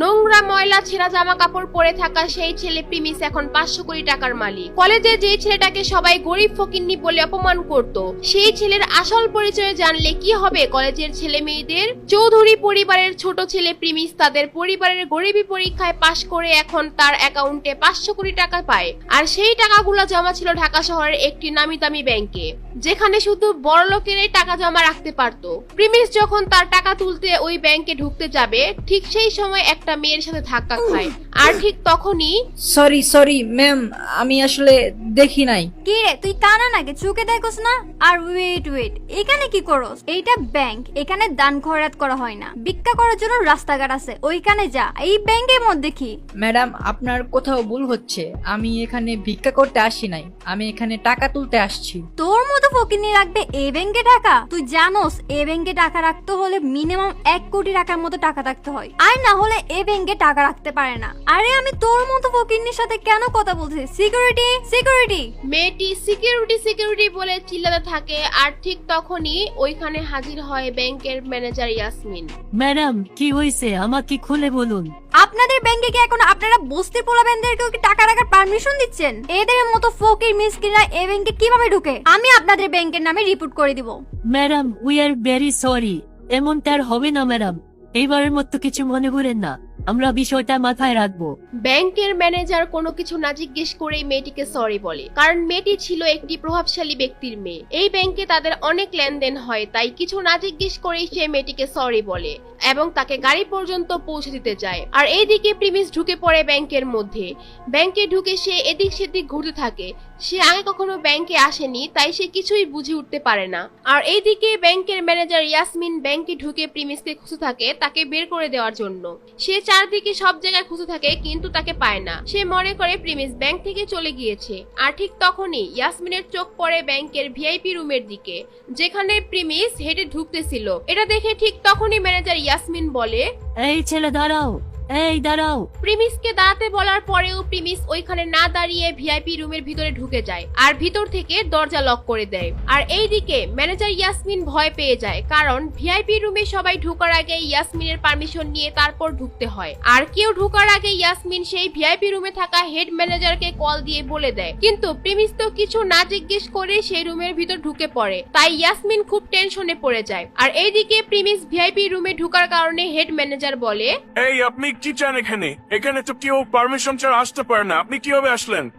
নোংরা ময়লা, ছেঁড়া জামা কাপড় পরে থাকা সেই ছেলে প্রিমিস এখন পাঁচশো কোটি টাকার মালিক। কলেজে যে ছেলেটাকে সবাই গরিব ফকিন্নি বলে অপমান করত, সেই ছেলের আসল পরিচয় জানলে কি হবে কলেজের ছেলে মেয়েদের? চৌধুরী পরিবারের ছোট ছেলে প্রিমিস তাদের পরিবারের গরিবী পরীক্ষায় পাশ করে এখন তার অ্যাকাউন্টে পাঁচশো কোটি টাকা পায়। আর সেই টাকাগুলো জমা ছিল ঢাকা শহরের একটি নামি দামি ব্যাংকে, যেখানে শুধু বড় লোকেরাই টাকা জমা রাখতে পারত। প্রিমিস যখন তার টাকা তুলতে ওই ব্যাংকে ঢুকতে যাবে, ঠিক সেই সময় একটা মেয়ের সাথে ধাক্কা খায়। আর ঠিক তখনই সরি সরি ম্যাম আমি আসলে দেখি নাই। কি রে তুই কানা নাকি চোখে দেখোস না? আর ওয়েট ওয়েট এখানে কি করস? এইটা ব্যাংক এখানে দান খয়রাত করা হয় না। ভিক্ষা করার জন্য রাস্তাঘাট আছে ওইখানে যা। এই ব্যাংকের মধ্যে কি? ম্যাডাম আপনার কোথাও ভুল হচ্ছে। আমি এখানে ভিক্ষা করতে আসি নাই। আমি এখানে টাকা তুলতে আসছি। তোর মতো ফকিনি রাখবে এই ব্যাংকে টাকা? তুই জানোস এই ব্যাংকে টাকা রাখতে হলে মিনিমাম এক কোটি টাকার মতো টাকা রাখতে হয়। আর না হলে এই ব্যাংকে টাকা রাখতে পারে না। আরে আমি তোর মতো ফকিনির সাথে কেন কথা বলছি? সিকিউরিটি সিকিউরিটি মেয়েটি সিকিউরিটি সিকিউরিটি বলে চিল্লাতে থাকে আর ঠিক তখনই ওইখানে হাজির হয় ব্যাংকের ম্যানেজার ইয়াসমিন ম্যাডাম কি হয়েছে আমাকে খুলে বলুন? আপনাদের ব্যাংকে কি এখন আপনারা বস্তির পোলাবেনদেরকেও কি টাকা রাখার পারমিশন দিচ্ছেন? এদের মতো ফকির মিসকিনরা এই ব্যাংকে কীভাবে ঢুকে? আমি আপনাদের ব্যাংকের নামে রিপোর্ট করে দিব। Madam we are very sorry এমনটা আর হবে না ম্যাডাম। এইবারের মতো কিছু মনে করেন না। আমরা বিষয়টা মাথায় রাখব। ব্যাংকের ম্যানেজার কোনো কিছু না জিজ্ঞেস করেই মেয়েটিকে সরি বলে। কারণ মেয়েটি ছিল একটি প্রভাবশালী ব্যক্তির মেয়ে। এই ব্যাংকে তাদের অনেক লেনদেন হয়, তাই কিছু না জিজ্ঞেস করেই সে মেয়েটিকে সরি বলে এবং তাকে গাড়ি পর্যন্ত পৌঁছে দিতে যায়। আর এইদিকে প্রিমিস ঢুকে পড়ে ব্যাংকের মধ্যে। ব্যাংকে ঢুকে সে এদিক সেদিক ঘুরতে থাকে। সে আগে কখনো ব্যাংকে আসেনি, তাই সে কিছুই বুঝে উঠতে পারে না। আর এইদিকে ব্যাংকের ম্যানেজার ইয়াসমিন ব্যাংকে ঢুকে প্রিমিসকে খুঁজে থাকে, তাকে বের করে দেওয়ার জন্য। সে চারদিকে সব জায়গায় খুঁজে থাকে, কিন্তু তাকে পায় না। সে মনে করে প্রিমিস ব্যাংক থেকে চলে গিয়েছে। আর ঠিক তখনই ইয়াসমিনের চোখ পড়ে ব্যাংকের ভিআইপি রুমের দিকে, যেখানে প্রিমিস হেঁটে ঢুকতেছিল। এটা দেখে ঠিক তখনই ম্যানেজার ইয়াসমিন বলে, এই ছেলে, দাঁড়াও। এই দাঁড়াও। প্রিমিসকে দাঁড়াতে বলার পরেও প্রিমিস ওইখানে না দাঁড়িয়ে ভিআইপি রুমের ভিতরে ঢুকে যায় আর ভিতর থেকে দরজা লক করে দেয়। আর এইদিকে ম্যানেজার ইয়াসমিন ভয় পেয়ে যায় কারণ ভিআইপি রুমে সবাই ঢোকার আগে ইয়াসমিনের পারমিশন নিয়ে তারপর ঢুকতে হয়। আর কেউ ঢোকার আগে ইয়াসমিন সেই ভিআইপি রুমে থাকা হেড ম্যানেজারকে কল দিয়ে বলে দেয়। কিন্তু প্রিমিস তো কিছু না জিজ্ঞেস করে সেই রুমের ভিতর ঢুকে পড়ে। তাই ইয়াসমিন খুব টেনশনে পড়ে যায়। আর এইদিকে প্রিমিস ভিআইপি রুমে ঢোকার কারণে হেড ম্যানেজার বলে এই আপনি চান এখানে। এখানে তো কেউ পারমিশন ছাড়া আসতে পারে না। আপনি কীভাবে আসলেন?